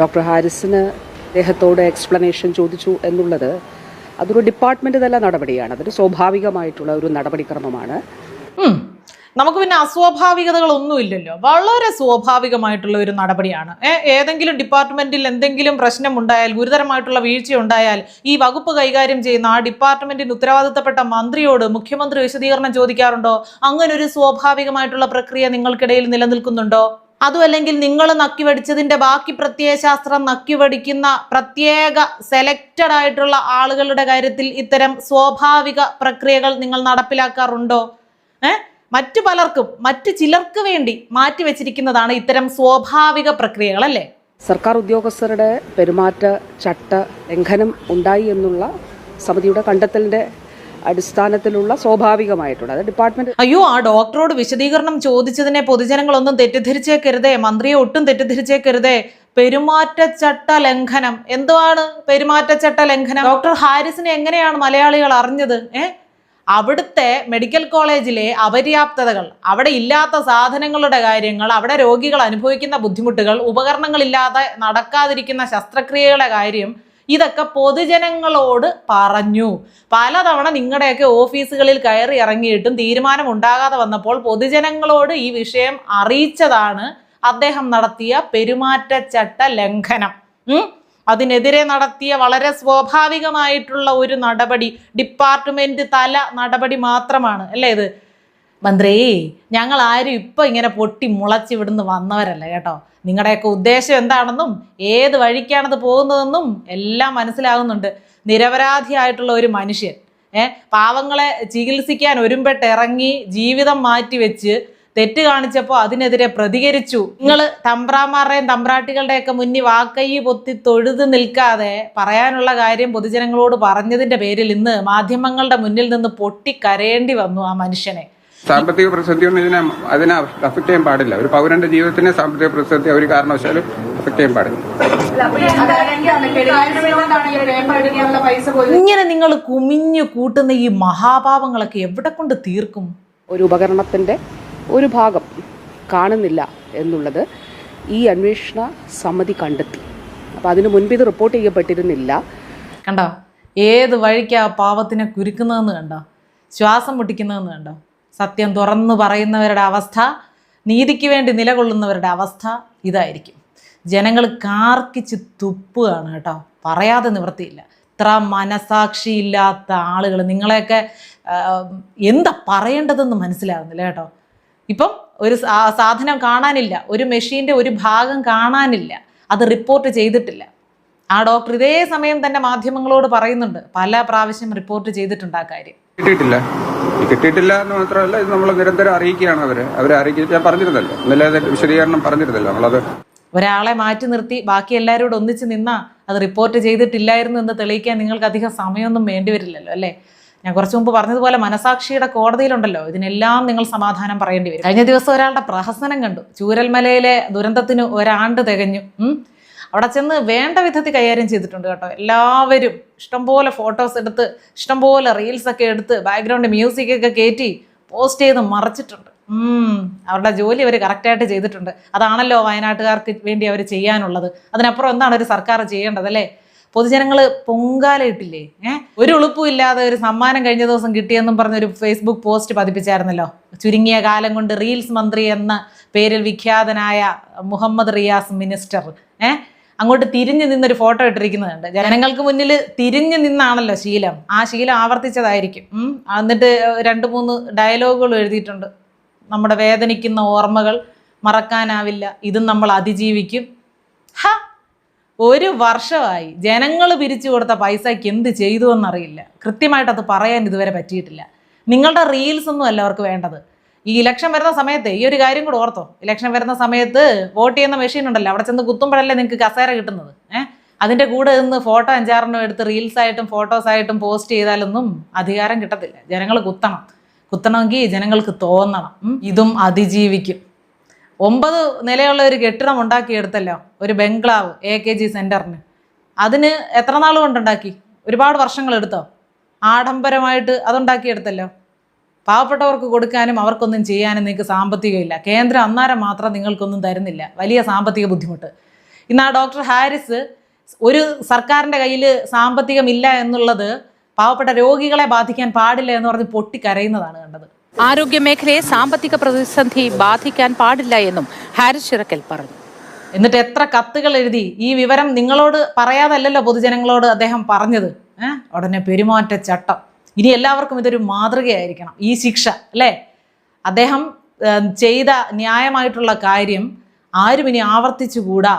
Doctor ഹാരിസിന് അദ്ദേഹത്തോട് explanation ചോദിച്ചു എന്നുള്ളത് അതൊരു ഡിപ്പാർട്ട്മെന്റ് തല നടപടിയാണ്. അതൊരു സ്വാഭാവികമായിട്ടുള്ള ഒരു നടപടിക്രമമാണ്. നമുക്ക് പിന്നെ അസ്വാഭാവികതകളൊന്നും ഇല്ലല്ലോ. വളരെ സ്വാഭാവികമായിട്ടുള്ള ഒരു നടപടിയാണ്. ഏതെങ്കിലും ഡിപ്പാർട്ട്മെന്റിൽ എന്തെങ്കിലും പ്രശ്നം ഉണ്ടായാൽ ഗുരുതരമായിട്ടുള്ള വീഴ്ച ഉണ്ടായാൽ ഈ വകുപ്പ് കൈകാര്യം ചെയ്യുന്ന ആ ഡിപ്പാർട്ട്മെന്റിന് ഉത്തരവാദിത്തപ്പെട്ട മന്ത്രിയോട് മുഖ്യമന്ത്രി വിശദീകരണം ചോദിക്കാറുണ്ടോ? അങ്ങനെ ഒരു സ്വാഭാവികമായിട്ടുള്ള പ്രക്രിയ നിങ്ങൾക്കിടയിൽ നിലനിൽക്കുന്നുണ്ടോ? അതും അല്ലെങ്കിൽ നിങ്ങൾ നക്കിവടിച്ചതിന്റെ ബാക്കി പ്രത്യയശാസ്ത്രം നക്കിവടിക്കുന്ന പ്രത്യേക സെലക്റ്റഡ് ആയിട്ടുള്ള ആളുകളുടെ കാര്യത്തിൽ ഇത്തരം സ്വാഭാവിക പ്രക്രിയകൾ നിങ്ങൾ നടപ്പിലാക്കാറുണ്ടോ? ഏ? മറ്റു പലർക്കും മറ്റു ചിലർക്ക് വേണ്ടി മാറ്റിവെച്ചിരിക്കുന്നതാണ് ഇത്തരം സ്വാഭാവിക പ്രക്രിയകൾ അല്ലേ? സർക്കാർ ഉദ്യോഗസ്ഥരുടെ പെരുമാറ്റ ചട്ട ലംഘനം ഉണ്ടായി എന്നുള്ള സമിതിയുടെ കണ്ടെത്തലിന്റെ അടിസ്ഥാനത്തിലുള്ള സ്വാഭാവികമായിട്ടുള്ള ഡിപ്പാർട്ട്മെന്റ് അയ്യോ ആ ഡോക്ടറോട് വിശദീകരണം ചോദിച്ചതിനെ പൊതുജനങ്ങളൊന്നും തെറ്റിദ്ധരിച്ചേക്കരുതേ മന്ത്രിയെ ഒട്ടും തെറ്റിദ്ധരിച്ചേക്കരുതേ. പെരുമാറ്റച്ചട്ട ലംഘനം. എന്തുവാണ് പെരുമാറ്റച്ചട്ട ലംഘനം? ഡോക്ടർ ഹാരിസിനെ എങ്ങനെയാണ് മലയാളികൾ അറിഞ്ഞത്? ഏ? അവിടുത്തെ മെഡിക്കൽ കോളേജിലെ അപര്യാപ്തതകൾ അവിടെ ഇല്ലാത്ത സാധനങ്ങളുടെ കാര്യങ്ങൾ അവിടെ രോഗികൾ അനുഭവിക്കുന്ന ബുദ്ധിമുട്ടുകൾ ഉപകരണങ്ങളില്ലാതെ നടക്കാതിരിക്കുന്ന ശസ്ത്രക്രിയകളുടെ കാര്യം ഇതൊക്കെ പൊതുജനങ്ങളോട് പറഞ്ഞു. പലതവണ നിങ്ങളുടെയൊക്കെ ഓഫീസുകളിൽ കയറി ഇറങ്ങിയിട്ടും തീരുമാനം ഉണ്ടാകാതെ വന്നപ്പോൾ പൊതുജനങ്ങളോട് ഈ വിഷയം അറിയിച്ചതാണ് അദ്ദേഹം നടത്തിയ പെരുമാറ്റച്ചട്ട ലംഘനം? അതിനെതിരെ നടത്തിയ വളരെ സ്വാഭാവികമായിട്ടുള്ള ഒരു നടപടി ഡിപ്പാർട്ട്മെന്റ് തല നടപടി മാത്രമാണ്. അല്ലേ ഇത്? മന്ത്രി ഞങ്ങൾ ആരും ഇപ്പൊ ഇങ്ങനെ പൊട്ടി മുളച്ച് ഇവിടുന്ന് വന്നവരല്ല കേട്ടോ. നിങ്ങളുടെയൊക്കെ ഉദ്ദേശം എന്താണെന്നും ഏത് വഴിക്കാണത് പോകുന്നതെന്നും എല്ലാം മനസ്സിലാകുന്നുണ്ട്. നിരപരാധിയായിട്ടുള്ള ഒരു മനുഷ്യൻ. ഏ പാവങ്ങളെ ചികിത്സിക്കാൻ ഒരുമ്പെട്ട് ഇറങ്ങി ജീവിതം മാറ്റി വെച്ച് തെറ്റ് കാണിച്ചപ്പോൾ അതിനെതിരെ പ്രതികരിച്ചു. നിങ്ങൾ തമ്പ്രാമാരുടെയും തമ്പ്രാട്ടികളുടെയൊക്കെ മുന്നിൽ വാക്കൈ പൊത്തി തൊഴുത് നിൽക്കാതെ പറയാനുള്ള കാര്യം പൊതുജനങ്ങളോട് പറഞ്ഞതിന്റെ പേരിൽ ഇന്ന് മാധ്യമങ്ങളുടെ മുന്നിൽ നിന്ന് പൊട്ടിക്കരയേണ്ടി വന്നു ആ മനുഷ്യനെ. സാമ്പത്തിക പ്രതിസന്ധിയൊന്നും ഇതിനെ അതിനെ അഫക്ട് ചെയ്യാൻ പാടില്ല. ഒരു പൗരന്റെ ജീവിതത്തിന് സാമ്പത്തിക പ്രതിസന്ധി ഒരു കാരണവശാലും അഫക്ട് ചെയ്യാൻ പാടില്ല. ഇങ്ങനെ നിങ്ങൾ കുമിഞ്ഞു കൂട്ടുന്ന ഈ മഹാഭാവങ്ങളൊക്കെ എവിടെ കൊണ്ട് തീർക്കും? ഒരു ഉപകരണത്തിന്റെ ഒരു ഭാഗം കാണുന്നില്ല എന്നുള്ളത് ഈ അന്വേഷണ സമിതി കണ്ടെത്തി. അപ്പോൾ അതിനു മുൻപ് ഇത് റിപ്പോർട്ട് ചെയ്യപ്പെട്ടിരുന്നില്ല. കണ്ടോ? ഏത് വഴിക്കാ പാവത്തിനെ കുരുക്കുന്നതെന്ന് കണ്ടോ? ശ്വാസം മുട്ടിക്കുന്നതെന്ന് കണ്ടോ? സത്യം തുറന്നു പറയുന്നവരുടെ അവസ്ഥ നീതിക്ക് വേണ്ടി നിലകൊള്ളുന്നവരുടെ അവസ്ഥ ഇതായിരിക്കും. ജനങ്ങൾ കാർക്കിച്ച് തുപ്പുകയാണ് കേട്ടോ. പറയാതെ നിവൃത്തിയില്ല. ഇത്ര മനസാക്ഷിയില്ലാത്ത ആളുകൾ നിങ്ങളെയൊക്കെ എന്താ പറയേണ്ടതെന്ന് മനസ്സിലാകുന്നില്ല കേട്ടോ. ഇപ്പം ഒരു സാധനം കാണാനില്ല. ഒരു മെഷീന്റെ ഒരു ഭാഗം കാണാനില്ല. അത് റിപ്പോർട്ട് ചെയ്തിട്ടില്ല. ആ ഡോക്ടർ ഇതേ സമയം തന്നെ മാധ്യമങ്ങളോട് പറയുന്നുണ്ട്. പല പ്രാവശ്യം റിപ്പോർട്ട് ചെയ്തിട്ടുണ്ട് ആ കാര്യം. കിട്ടിയിട്ടില്ല. കിട്ടിയിട്ടില്ല എന്ന് മാത്രമല്ല ഇത് നമ്മൾ നിരന്തരം അറിയിക്കുകയാണ് അവർ. അവരെ അറിയിക്കുക ഞാൻ പറഞ്ഞിരുന്നല്ലോ. ഇന്നലെ വിശദീകരണം പറഞ്ഞിരുന്നല്ലോ. നമ്മളത് ഒരാളെ മാറ്റി നിർത്തി ബാക്കി എല്ലാവരോടും ഒന്നിച്ച് നിന്നാ അത് റിപ്പോർട്ട് ചെയ്തിട്ടില്ലായിരുന്നു എന്ന് തെളിയിക്കാൻ നിങ്ങൾക്ക് അധികം സമയമൊന്നും വേണ്ടി വരില്ലല്ലോ അല്ലേ? ഞാൻ കുറച്ച് മുമ്പ് പറഞ്ഞതുപോലെ മനസാക്ഷിയുടെ കോടതിയിലുണ്ടല്ലോ. ഇതിനെല്ലാം നിങ്ങൾ സമാധാനം പറയേണ്ടി വരും. കഴിഞ്ഞ ദിവസം ഒരാളുടെ പ്രഹസനം കണ്ടു. ചൂരൽമലയിലെ ദുരന്തത്തിന് ഒരാണ്ട് തികഞ്ഞു. അവിടെ ചെന്ന് വേണ്ട വിധത്തിൽ കൈകാര്യം ചെയ്തിട്ടുണ്ട് കേട്ടോ. എല്ലാവരും ഇഷ്ടംപോലെ ഫോട്ടോസ് എടുത്ത് ഇഷ്ടംപോലെ റീൽസ് ഒക്കെ എടുത്ത് ബാക്ക്ഗ്രൗണ്ട് മ്യൂസിക് ഒക്കെ കയറ്റി പോസ്റ്റ് ചെയ്ത് മറച്ചിട്ടുണ്ട്. അവരുടെ ജോലി അവർ കറക്റ്റായിട്ട് ചെയ്തിട്ടുണ്ട്. അതാണല്ലോ വയനാട്ടുകാർക്ക് വേണ്ടി അവർ ചെയ്യാനുള്ളത്. അതിനപ്പുറം എന്താണ് ഒരു സർക്കാർ ചെയ്യേണ്ടത് അല്ലേ? പൊതുജനങ്ങൾ പൊങ്കാല ഇട്ടില്ലേ ഏഹ് ഒരു ഉളുപ്പും ഇല്ലാതെ ഒരു സമ്മാനം കഴിഞ്ഞ ദിവസം കിട്ടിയെന്നും പറഞ്ഞൊരു ഫേസ്ബുക്ക് പോസ്റ്റ് പതിപ്പിച്ചായിരുന്നല്ലോ. ചുരുങ്ങിയ കാലം കൊണ്ട് റീൽസ് മന്ത്രി എന്ന പേരിൽ വിഖ്യാതനായ മുഹമ്മദ് റിയാസ് മിനിസ്റ്റർ ഏഹ് അങ്ങോട്ട് തിരിഞ്ഞു നിന്നൊരു ഫോട്ടോ ഇട്ടിരിക്കുന്നുണ്ട് ജനങ്ങൾക്ക് മുന്നിൽ തിരിഞ്ഞു നിന്നാണല്ലോ ശീലം. ആ ശീലം ആവർത്തിച്ചതായിരിക്കും. എന്നിട്ട് രണ്ട് മൂന്ന് ഡയലോഗുകൾ എഴുതിയിട്ടുണ്ട്. നമ്മുടെ വേദനിക്കുന്ന ഓർമ്മകൾ മറക്കാനാവില്ല. ഇതും നമ്മൾ അതിജീവിക്കും. ഹ! ഒരു വർഷമായി ജനങ്ങൾ പിരിച്ചു കൊടുത്ത പൈസയ്ക്ക് എന്ത് ചെയ്തു എന്നറിയില്ല. കൃത്യമായിട്ട് അത് പറയാൻ ഇതുവരെ പറ്റിയിട്ടില്ല. നിങ്ങളുടെ റീൽസ് ഒന്നും അല്ല അവർക്ക് വേണ്ടത്. ഈ ഇലക്ഷൻ വരുന്ന സമയത്ത് ഈ ഒരു കാര്യം കൂടെ ഓർത്തോ. ഇലക്ഷൻ വരുന്ന സമയത്ത് വോട്ട് ചെയ്യുന്ന മെഷീൻ ഉണ്ടല്ലോ. അവിടെ ചെന്ന് കുത്തുമ്പോഴല്ലേ നിങ്ങൾക്ക് കസേര കിട്ടുന്നത്. ഏഹ് അതിന്റെ കൂടെ നിന്ന് ഫോട്ടോ അഞ്ചാറെണ്ണം എടുത്ത് റീൽസായിട്ടും ഫോട്ടോസ് ആയിട്ടും പോസ്റ്റ് ചെയ്താലൊന്നും അധികാരം കിട്ടത്തില്ല. ജനങ്ങൾ കുത്തണം. കുത്തണമെങ്കിൽ ജനങ്ങൾക്ക് തോന്നണം. ഇതും അതിജീവിക്കും. ഒമ്പത് നിലയുള്ള ഒരു കെട്ടിടം ഉണ്ടാക്കിയെടുത്തല്ലോ. ഒരു ബംഗ്ലാവ് എ കെ ജി സെന്ററിന് അതിന് എത്ര നാൾ കൊണ്ടുണ്ടാക്കി? ഒരുപാട് വർഷങ്ങൾ എടുത്തോ? ആഡംബരമായിട്ട് അതുണ്ടാക്കിയെടുത്തല്ലോ. പാവപ്പെട്ടവർക്ക് കൊടുക്കാനും അവർക്കൊന്നും ചെയ്യാനും നിങ്ങൾക്ക് സാമ്പത്തികമില്ല. കേന്ദ്രം അന്നേരം മാത്രം നിങ്ങൾക്കൊന്നും തരുന്നില്ല. വലിയ സാമ്പത്തിക ബുദ്ധിമുട്ട്. ഇന്ന് ആ ഡോക്ടർ ഹാരിസ് ഒരു സർക്കാരിന്റെ കയ്യിൽ സാമ്പത്തികമില്ല എന്നുള്ളത് പാവപ്പെട്ട രോഗികളെ ബാധിക്കാൻ പാടില്ല എന്ന് പറഞ്ഞ് പൊട്ടിക്കരയുന്നതാണ് കണ്ടത്. ആരോഗ്യ മേഖലയെ സാമ്പത്തിക പ്രതിസന്ധി ബാധിക്കാൻ പാടില്ല എന്നും ഹാരിസ് ചിറക്കൽ പറഞ്ഞു. എന്നിട്ട് എത്ര കത്തുകൾ എഴുതി. ഈ വിവരം നിങ്ങളോട് പറയാതല്ലല്ലോ പൊതുജനങ്ങളോട് അദ്ദേഹം പറഞ്ഞത്. ഏഹ് ഉടനെ പെരുമാറ്റച്ചട്ടം. ഇനി എല്ലാവർക്കും ഇതൊരു മാതൃകയായിരിക്കണം. ഈ ശിക്ഷ അല്ലേ? അദ്ദേഹം ചെയ്ത ന്യായമായിട്ടുള്ള കാര്യം ആരും ഇനി ആവർത്തിച്ചുകൂടാ.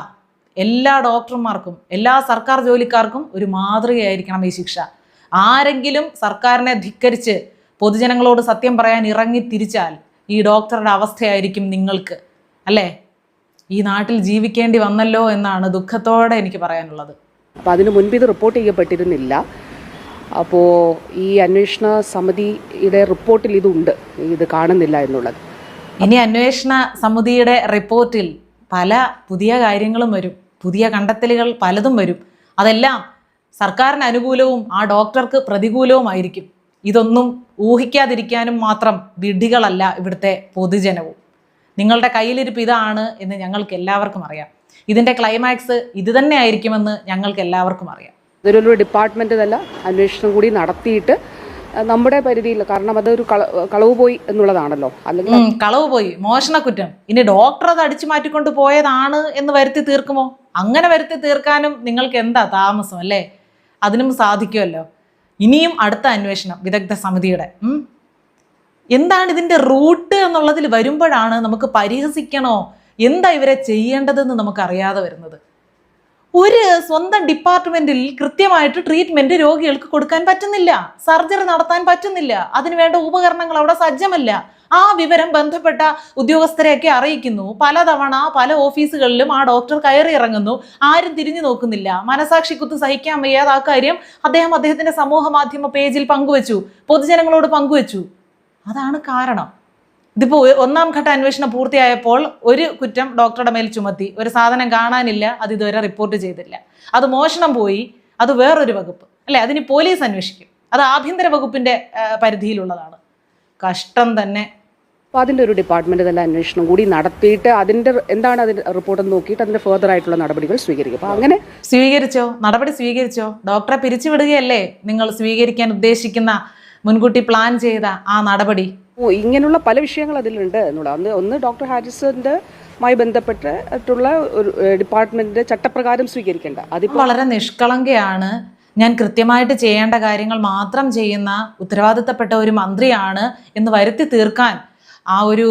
എല്ലാ ഡോക്ടർമാർക്കും എല്ലാ സർക്കാർ ജോലിക്കാർക്കും ഒരു മാതൃകയായിരിക്കണം ഈ ശിക്ഷ. ആരെങ്കിലും സർക്കാരിനെ ധിക്കരിച്ച് പൊതുജനങ്ങളോട് സത്യം പറയാൻ ഇറങ്ങി തിരിച്ചാൽ ഈ ഡോക്ടറുടെ അവസ്ഥയായിരിക്കും നിങ്ങൾക്ക് അല്ലേ? ഈ നാട്ടിൽ ജീവിക്കേണ്ടി വന്നല്ലോ എന്നാണ് ദുഃഖത്തോടെ എനിക്ക് പറയാനുള്ളത്. അപ്പോൾ അതിന് മുൻപ് ഇത് റിപ്പോർട്ട് ചെയ്യപ്പെട്ടിരുന്നില്ല. അപ്പോൾ ഈ അന്വേഷണ സമിതിയുടെ റിപ്പോർട്ടിൽ ഇതുണ്ട്. ഇത് കാണുന്നില്ല എന്നുള്ളത്. ഇനി അന്വേഷണ സമിതിയുടെ റിപ്പോർട്ടിൽ പല പുതിയ കാര്യങ്ങളും വരും. പുതിയ കണ്ടെത്തലുകൾ പലതും വരും. അതെല്ലാം സർക്കാരിന് അനുകൂലവും ആ ഡോക്ടർക്ക് പ്രതികൂലവുമായിരിക്കും. ഇതൊന്നും ഊഹിക്കാതിരിക്കാനും മാത്രം വിഡ്ഢികളല്ല ഇവിടുത്തെ പൊതുജനവും. നിങ്ങളുടെ കയ്യിലിരിപ്പ് ഇതാണ് എന്ന് ഞങ്ങൾക്ക് എല്ലാവർക്കും അറിയാം. ഇതിന്റെ ക്ലൈമാക്സ് ഇത് തന്നെ ആയിരിക്കുമെന്ന് ഞങ്ങൾക്ക് എല്ലാവർക്കും അറിയാം. ഇതൊരു ഡിപ്പാർട്ട്മെന്റ് തല അന്വേഷണം കൂടി നടത്തിയിട്ട് നമ്മുടെ പരിധിയിൽ കാരണം അതൊരു കള കളവ് പോയി എന്നുള്ളതാണല്ലോ. അല്ലെങ്കിൽ കളവ് പോയി. മോഷണക്കുറ്റം ഇനി ഡോക്ടർ അത് അടിച്ചു മാറ്റിക്കൊണ്ട് പോയതാണ് എന്ന് വരുത്തി തീർക്കുമോ? അങ്ങനെ വരുത്തി തീർക്കാനും നിങ്ങൾക്ക് എന്താ താമസം അല്ലേ? അതിനും സാധിക്കുമല്ലോ. ഇനിയും അടുത്ത അന്വേഷണം വിദഗ്ധ സമിതിയുടെ. എന്താണ് ഇതിന്റെ റൂട്ട് എന്നുള്ളതിൽ വരുമ്പോഴാണ് നമുക്ക് പരിഹസിക്കണോ? എന്താ ഇവരെ ചെയ്യേണ്ടതെന്ന് നമുക്ക് അറിയാതെ വരുന്നത്? ഒരു സ്വന്തം ഡിപ്പാർട്ട്മെന്റിൽ കൃത്യമായിട്ട് ട്രീറ്റ്മെന്റ് രോഗികൾക്ക് കൊടുക്കാൻ പറ്റുന്നില്ല. സർജറി നടത്താൻ പറ്റുന്നില്ല. അതിനുവേണ്ട ഉപകരണങ്ങൾ അവിടെ സജ്ജമല്ല. ആ വിവരം ബന്ധപ്പെട്ട ഉദ്യോഗസ്ഥരെയൊക്കെ അറിയിക്കുന്നു. പലതവണ പല ഓഫീസുകളിലും ആ ഡോക്ടർ കയറി ഇറങ്ങുന്നു. ആരും തിരിഞ്ഞു നോക്കുന്നില്ല. മനസാക്ഷി കുത്ത് സഹിക്കാൻ വയ്യാതെ ആ കാര്യം അദ്ദേഹം അദ്ദേഹത്തിന്റെ സമൂഹ മാധ്യമ പേജിൽ പങ്കുവച്ചു. പൊതുജനങ്ങളോട് പങ്കുവച്ചു. അതാണ് കാരണം. ഇതിപ്പോൾ ഒന്നാം ഘട്ട അന്വേഷണം പൂർത്തിയായപ്പോൾ ഒരു കുറ്റം ഡോക്ടറുടെ മേൽ ചുമത്തി. ഒരു സാധനം കാണാനില്ല അത് ഇതുവരെ റിപ്പോർട്ട് ചെയ്തില്ല. അത് മോഷണം പോയി അത് വേറൊരു വകുപ്പ്. അല്ലേ? അതിന് പോലീസ് അന്വേഷിക്കും. അത് ആഭ്യന്തര വകുപ്പിന്റെ പരിധിയിലുള്ളതാണ്. കഷ്ടം തന്നെ. അപ്പോൾ അതിന്റെ ഒരു ഡിപ്പാർട്ട്മെന്റ് തല അന്വേഷണം കൂടി നടത്തിയിട്ട് അതിന്റെ എന്താണ് അതിന്റെ റിപ്പോർട്ട് നോക്കിയിട്ട് അതിന്റെ ഫെർദർ ആയിട്ടുള്ള നടപടികൾ സ്വീകരിക്കും. അപ്പോൾ അങ്ങനെ സ്വീകരിച്ചോ? നടപടി സ്വീകരിച്ചോ? ഡോക്ടറെ പിരിച്ചുവിടുകയല്ലേ നിങ്ങൾ സ്വീകരിക്കാൻ ഉദ്ദേശിക്കുന്ന മുൻകൂട്ടി പ്ലാൻ ചെയ്ത ആ നടപടി? ഇങ്ങനെയുള്ള പല വിഷയങ്ങൾ അതിലുണ്ട് എന്നുള്ള ഒന്ന് ഒന്ന് ഡോക്ടർ ഹാരിസന്റെ മായി ബന്ധപ്പെട്ടിട്ടുള്ള ഒരു ഡിപ്പാർട്ട്മെന്റിന്റെ ചട്ടപ്രകാരം സ്വീകരിക്കേണ്ട. അതിപ്പോൾ വളരെ നിഷ്കളങ്കയാണ്. ഞാൻ കൃത്യമായിട്ട് ചെയ്യേണ്ട കാര്യങ്ങൾ മാത്രം ചെയ്യുന്ന ഉത്തരവാദിത്തപ്പെട്ട ഒരു മന്ത്രിയാണ് എന്ന് വരുത്തി തീർക്കാൻ ആ ഒരു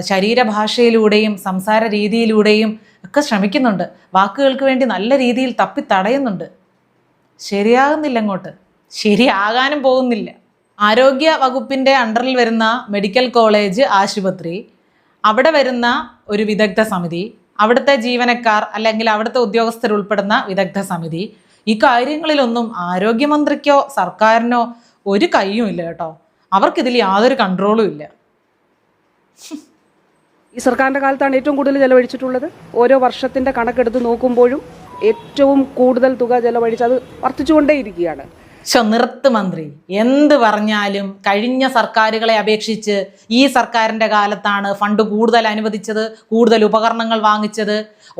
ശരീരഭാഷയിലൂടെയും സംസാര രീതിയിലൂടെയും ഒക്കെ ശ്രമിക്കുന്നുണ്ട്. വാക്കുകൾക്ക് വേണ്ടി നല്ല രീതിയിൽ തപ്പി തടയുന്നുണ്ട്. ശരിയാകുന്നില്ല അങ്ങോട്ട്. ശരിയാകാനും പോകുന്നില്ല. ആരോഗ്യ വകുപ്പിന്റെ അണ്ടറിൽ വരുന്ന മെഡിക്കൽ കോളേജ് ആശുപത്രി അവിടെ വരുന്ന ഒരു വിദഗ്ധ സമിതി അവിടുത്തെ ജീവനക്കാർ അല്ലെങ്കിൽ അവിടുത്തെ ഉദ്യോഗസ്ഥർ ഉൾപ്പെടുന്ന വിദഗ്ധ സമിതി ഈ കാര്യങ്ങളിലൊന്നും ആരോഗ്യമന്ത്രിക്കോ സർക്കാരിനോ ഒരു കൈയും ഇല്ല കേട്ടോ. അവർക്കിതിൽ യാതൊരു കൺട്രോളും ഇല്ല. ഈ സർക്കാരിന്റെ കാലത്താണ് ഏറ്റവും കൂടുതൽ ചെലവഴിച്ചിട്ടുള്ളത്. ഓരോ വർഷത്തിന്റെ കണക്കെടുത്ത് നോക്കുമ്പോഴും ഏറ്റവും കൂടുതൽ തുക ചെലവഴിച്ച് അത് വർദ്ധിച്ചുകൊണ്ടേയിരിക്കുകയാണ്. ശോ നിർത്ത് മന്ത്രി. എന്ത് പറഞ്ഞാലും കഴിഞ്ഞ സർക്കാരുകളെ അപേക്ഷിച്ച് ഈ സർക്കാരിന്റെ കാലത്താണ് ഫണ്ട് കൂടുതൽ അനുവദിച്ചത് കൂടുതൽ ഉപകരണങ്ങൾ വാങ്ങിച്ചത്.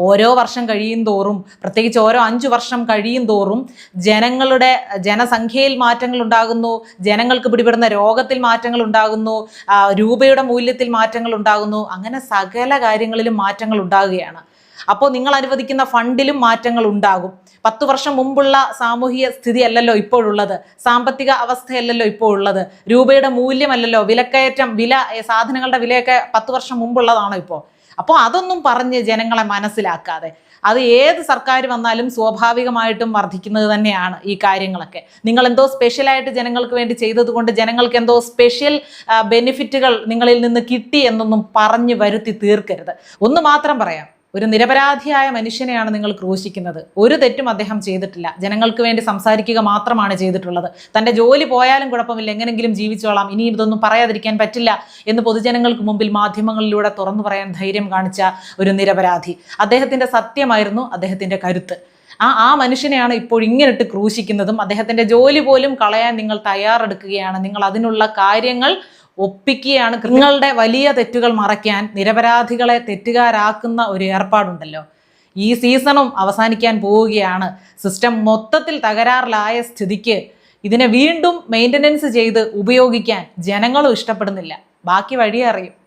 ഓരോ വർഷം കഴിയും തോറും പ്രത്യേകിച്ച് ഓരോ അഞ്ച് വർഷം കഴിയും തോറും ജനങ്ങളുടെ ജനസംഖ്യയിൽ മാറ്റങ്ങൾ ഉണ്ടാകുന്നു ജനങ്ങൾക്ക് പിടിപെടുന്ന രോഗത്തിൽ മാറ്റങ്ങൾ ഉണ്ടാകുന്നു രൂപയുടെ മൂല്യത്തിൽ മാറ്റങ്ങൾ ഉണ്ടാകുന്നു. അങ്ങനെ സകല കാര്യങ്ങളിലും മാറ്റങ്ങൾ ഉണ്ടാകുകയാണ്. അപ്പോൾ നിങ്ങൾ അനുവദിക്കുന്ന ഫണ്ടിലും മാറ്റങ്ങൾ ഉണ്ടാകും. പത്ത് വർഷം മുമ്പുള്ള സാമൂഹിക സ്ഥിതിയല്ലല്ലോ ഇപ്പോഴുള്ളത്. സാമ്പത്തിക അവസ്ഥയല്ലല്ലോ ഇപ്പോൾ ഉള്ളത് രൂപയുടെ മൂല്യമല്ലല്ലോ. വിലക്കയറ്റം വില സാധനങ്ങളുടെ വിലയൊക്കെ പത്ത് വർഷം മുമ്പുള്ളതാണോ ഇപ്പോൾ അപ്പോൾ അതൊന്നും പറഞ്ഞ് ജനങ്ങളെ മനസ്സിലാക്കാതെ. അത് ഏത് സർക്കാർ വന്നാലും സ്വാഭാവികമായിട്ടും വർദ്ധിക്കുന്നത് തന്നെയാണ് ഈ കാര്യങ്ങളൊക്കെ. നിങ്ങൾ എന്തോ സ്പെഷ്യലായിട്ട് ജനങ്ങൾക്ക് വേണ്ടി ചെയ്തതുകൊണ്ട് ജനങ്ങൾക്ക് എന്തോ സ്പെഷ്യൽ ബെനിഫിറ്റുകൾ നിങ്ങളിൽ നിന്ന് കിട്ടി എന്നൊന്നും പറഞ്ഞു വരുത്തി തീർക്കരുത്. ഒന്ന് മാത്രം പറയാം. ഒരു നിരപരാധിയായ മനുഷ്യനെയാണ് നിങ്ങൾ ക്രൂശിക്കുന്നത്. ഒരു തെറ്റും അദ്ദേഹം ചെയ്തിട്ടില്ല. ജനങ്ങൾക്ക് വേണ്ടി സംസാരിക്കുക മാത്രമാണ് ചെയ്തിട്ടുള്ളത്. തന്റെ ജോലി പോയാലും കുഴപ്പമില്ല. എങ്ങനെങ്കിലും ജീവിച്ചോളാം. ഇനിയും ഇതൊന്നും പറയാതിരിക്കാൻ പറ്റില്ല എന്ന് പൊതുജനങ്ങൾക്ക് മുമ്പിൽ മാധ്യമങ്ങളിലൂടെ തുറന്നു പറയാൻ ധൈര്യം കാണിച്ച ഒരു നിരപരാധി. അദ്ദേഹത്തിന്റെ സത്യമായിരുന്നു അദ്ദേഹത്തിന്റെ കരുത്ത്. ആ ആ മനുഷ്യനെയാണ് ഇപ്പോൾ ഇങ്ങനിട്ട് ക്രൂശിക്കുന്നതും അദ്ദേഹത്തിന്റെ ജോലി പോലും കളയാൻ നിങ്ങൾ തയ്യാറെടുക്കുകയാണ്. നിങ്ങൾ അതിനുള്ള കാര്യങ്ങൾ ഒപ്പിക്കുകയാണ് നിങ്ങളുടെ വലിയ തെറ്റുകൾ മറയ്ക്കാൻ നിരപരാധികളെ തെറ്റുകാരാക്കുന്ന ഒരു ഏർപ്പാടുണ്ടല്ലോ. ഈ സീസണും അവസാനിക്കാൻ പോവുകയാണ്. സിസ്റ്റം മൊത്തത്തിൽ തകരാറിലായ സ്ഥിതിക്ക് ഇതിനെ വീണ്ടും മെയിന്റനൻസ് ചെയ്ത് ഉപയോഗിക്കാൻ ജനങ്ങളും ഇഷ്ടപ്പെടുന്നില്ല. ബാക്കി വഴി അറിയും